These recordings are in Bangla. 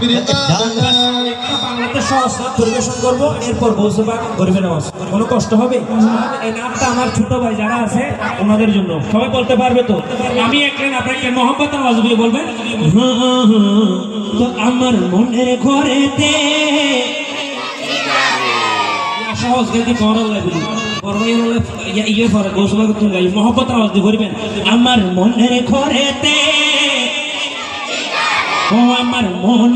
তিনি তার তুলনা নাই পরিবেশন করব, এরপর নামাজ। কোনো কষ্ট হবে? এই নামটা আমার ছোট ভাই যারা আছে, ওনাদের জন্য। সবাই বলতে পারবে তো? আমি আপনাকে মোহাম্মত আওয়াজ দিয়ে বলবেন। আমার মনের ঘরেতে ইয়া ইয়া ইয়ে আমার মনের ঘরেতে আমার মন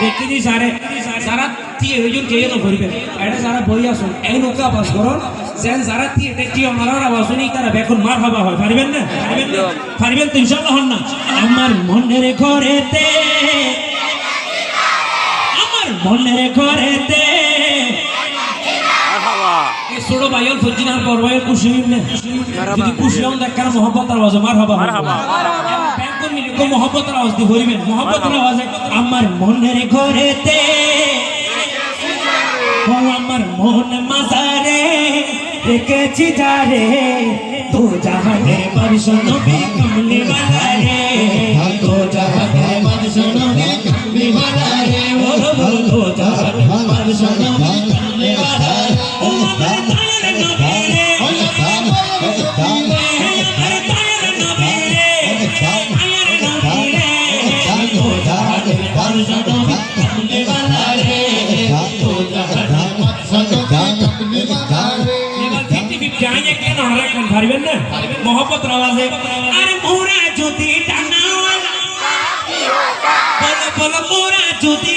দেখি সারে সারা তিয়ে হইজন কে তো এটা সারা বই আসুন এই নৌকা আবাস করুন সেন সারা তিয়ে দেখি আমার আবাস শুনি তারা বেখন মার হবা হয় পারিবেন না পারিবেন তো ইনশাআল্লাহ হন না আমার মনের ঘরেতে আমার মনের ঘরেতে ছোট ভাইয়ের ফজিনার বড় ভাইয়ের খুশি যদি খুশি হন দেখার মোহাম্মত আওয়াজ মার হবা মার হবা মিলে কো আওয়াজ দিয়ে বলবেন, মহব্বতের আওয়াজে আমার মনের ঘরেতে ও আমার মন মাজারে রেখেছি যারে, তো জাহানে বর্ষ নবী কমলি বালারে পারবেন না মহব্বত রাওয়াজে আরে মোরা যদি টানাওয়ালা বলো বলো মোরা যদি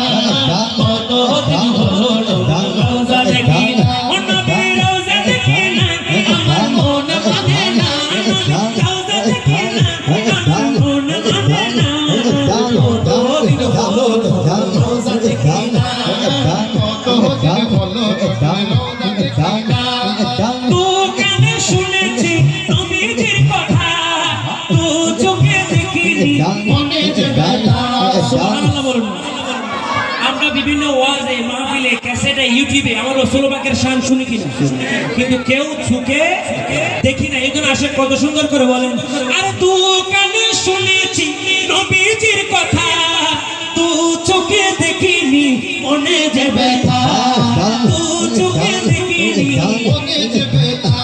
ইউটিউবে আমার রসুল পাকের শান শুনি কিনা? কিন্তু কেউ চোখে দেখি না। এই আসে কত সুন্দর করে বলেন, আরে তু কানে শুনেছি নবীজির কথা তু চোখে দেখিনি মনে যে ব্যথা তু চোখে দেখিনি মনে যে ব্যথা।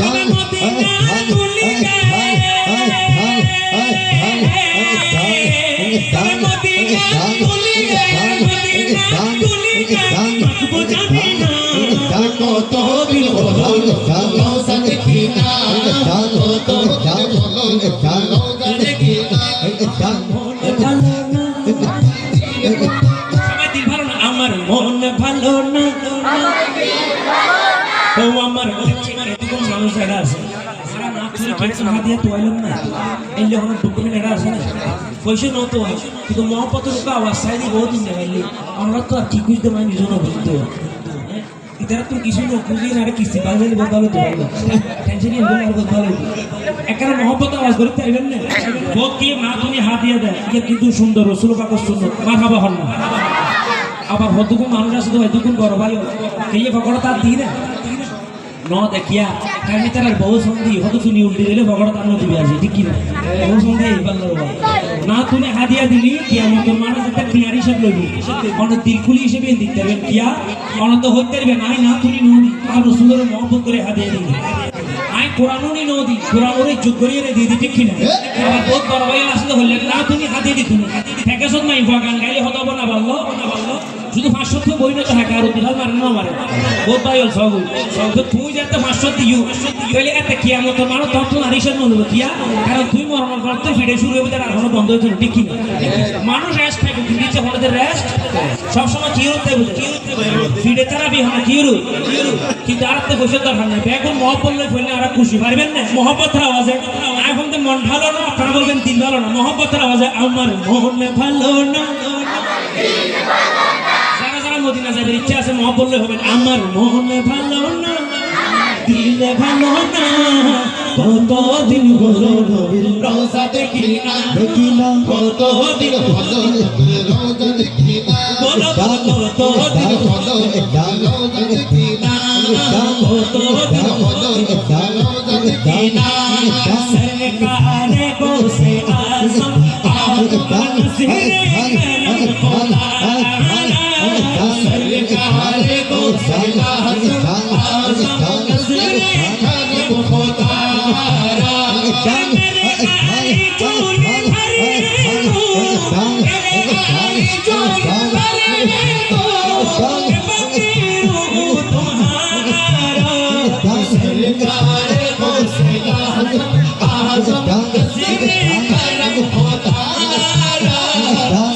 তবে মদিনা তুলি গায়ে তবে মদিনা তুলি গায়ে আমার মন ভালো না ও আমার মানুষ আছে পয়সা নত কিন্তু আওয়াজ সাইডে বহুত কি না তুমি হাত দিয়ে দেয়। ইয়ে কিন্তু সুন্দর, রসুল পাকর সুন্দর। মা খাবা হন না। আবার হদুকুন মানুষ আছে তো হদুকুন বড় ভাই কে ফকড় তার দিই না। ন দেখিয়া কামি তার বহু সন্ধি হত তুমি উল্টি দিলে তার নদী আছে ঠিক কি না বহু সন্ধি না তুমি হাদিয়া দিলি কিয়া মতন মানুষ একটা ক্লিয়ার হিসাব লইবি অন দিল হিসেবে দিতে পারবেন কিয়া অন তো হইতে পারবে নাই না তুমি নদী আর রসুলের মহব্বত করে হাদিয়ে দিই আই কোরআনুনি নদী কোরআনুরে যোগ করিয়ে রে দিদি ঠিক কিনা বহুত বড় ভাই আসলে হলে না তুমি হাদিয়ে নাই গান গাইলে হতো না বলল না বলল শুধু পাঁচশো তো বই না তো হ্যাঁ আর দিহাল মারে না মারে বহুত ভাই হল সব সব তো তুই যাতে পাঁচশো দিও তাহলে এত কিয়ামত মানুষ তখন তো নারীশের মনে কিয়া? কারণ তুই মরণ করতে ফিরে শুরু হবে তার এখনও বন্ধ হয়েছিল ঠিক কিনা মানুষ রেস্ট থাকে কিন্তু ইচ্ছে হলে রেস্ট সবসময় কি হতে হবে? ফিরে তারা বি হয় কি হলো? কিন্তু আর তো বসে দরকার নেই। এখন মহব্বত লই ফেললে আর খুশি, পারবেন না? মহব্বতের আওয়াজে। এখন তো মন ভালো না, আপনারা বলবেন দিন ভালো না। মহব্বতের আওয়াজে, আমার মন ভালো না। মদিনা যাদের ইচ্ছা আছে মহ বললে হবেন আমার মনে ভালো না দিলে ভালো না কতদিন হলো নবীর রোজা দেখি না দেখি না কতদিন হলো রোজা দেখি না কতদিন হলো রোজা দেখি না কতদিন হলো রোজা দেখি না সরকারে গো সে আজম আজ বান সিরে हरे को सदा हसन आसम नजरे खाने को तारा मेरे गाली चोली भरे रे को मेरे गाली चोली भरे रे को बकीरू तुम्हारा सरकार को सदा हसन आसम नजरे खाने को तारा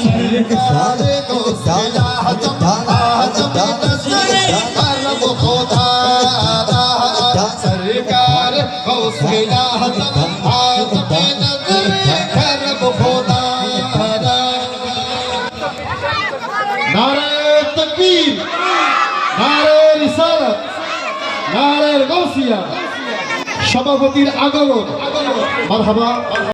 सरकार को सदा हसन को सदा आसमान से करम खुदा নারে তকবীর নারে রিসালাত নারে গৌসিয়া সভাপতির আগমন মারহাবা